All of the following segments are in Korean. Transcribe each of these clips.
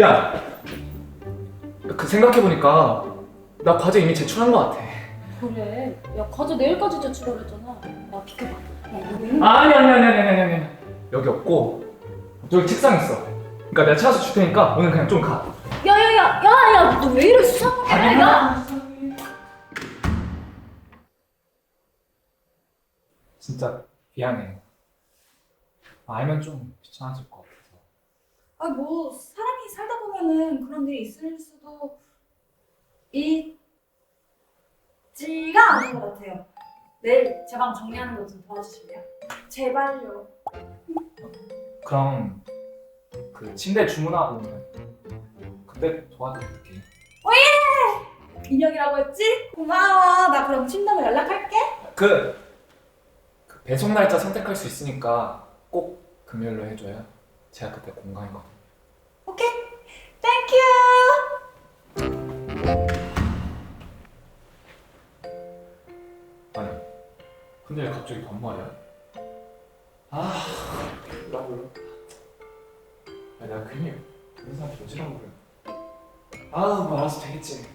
야, 그 생각해 보니까 나 과제 이미 제출한 것 같아. 그래. 야 과제 내일까지 제출하려 했잖아. 야 비켜봐. 야 이거 왜 아니 아니 아니 아니 아니 아니 아니 여기 없고 저기 책상 있어. 그러니까 내가 찾아서 줄 테니까 오늘 그냥 좀 가. 야 야 야 야 야 너 왜 이래 수상하게 내가? 진짜 미안해. 알면 좀 귀찮아질 것 같아서. 아, 뭐, 사람이 살다 보면은 그런 일이 있을 수도 있지가 않은 것 같아요. 내일 제 방 정리하는 거 좀 도와주실래요? 제발요. 그럼 그 침대 주문하고 오면 그때 도와드릴게. 인혁이라고 했지? 고마워. 나 그럼 친다면 연락할게. 그, 그 배송 날짜 선택할 수 있으니까 꼭 금요일로 해줘요. 제가 그때 공강이거든요. 근데 왜 갑자기 반말이야? 아, 몰라. 야, 괜히 다른 사람 저지른 거를. 아, 뭐 알아서 되겠지.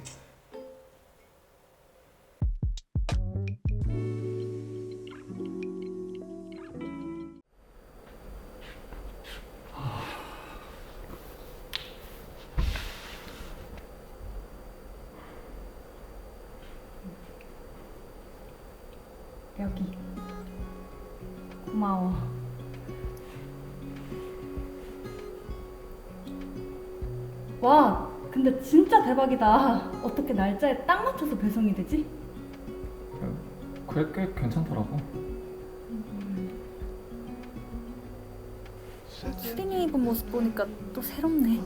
여기. 고마워. 와, 근데 진짜 대박이다. 어떻게 날짜에 딱 맞춰서 배송이 되지? 그게 꽤 괜찮더라고. 수린이 입은 모습 보니까 또 새롭네.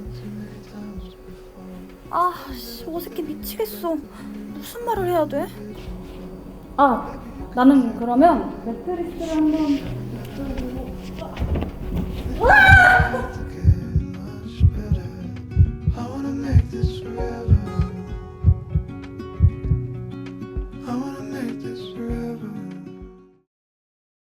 아, 씨, 어색해 미치겠어. 무슨 말을 해야 돼? 아, 나는 그러면 매트리스를 한번